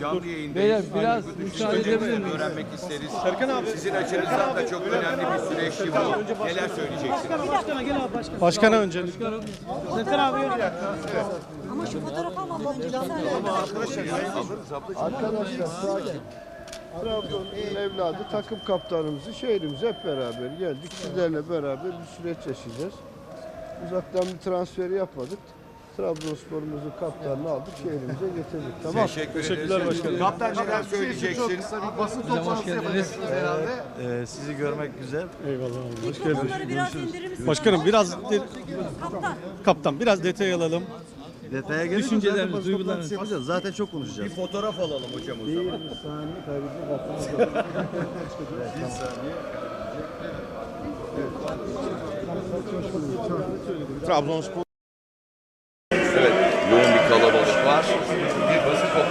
duygu düşüncelerini öğrenmek isteriz. Serkan abi. Sizin açınızdan da çok önemli bir süreçti bu. Neler söyleyeceksiniz? Başkana gel abi başkan. Başkana öncelik. Serkan abi. Ama şu fotoğrafı alalım. Arkadaşlar sakin. Trabzon'un evladı takım kaptanımızı şehrimize hep beraber geldik. Sizlerle beraber bir süreç yaşayacağız. Uzaktan bir transferi yapmadık. Trabzonspor'umuzun kaptanını aldık şehrimize getirdik. Tamam. Teşekkür Teşekkürler başkanım. Kaptan neler söyleyeceksin? Basın toplantısı yapacaksınız herhalde. Ee, sizi görmek güzel. Eyvallah. Hoş Mikrofonları biraz indirir misiniz? Başkanım biraz de- Kaptan. kaptan biraz detay alalım. Detaya gelince Düşünceleriniz, zaten basın duygularınız. toplantısı yapacağız. Zaten çok konuşacağız. Bir fotoğraf alalım hocam o zaman. Trabzonspor Evet, yoğun bir kalabalık var. Bir toplantısı.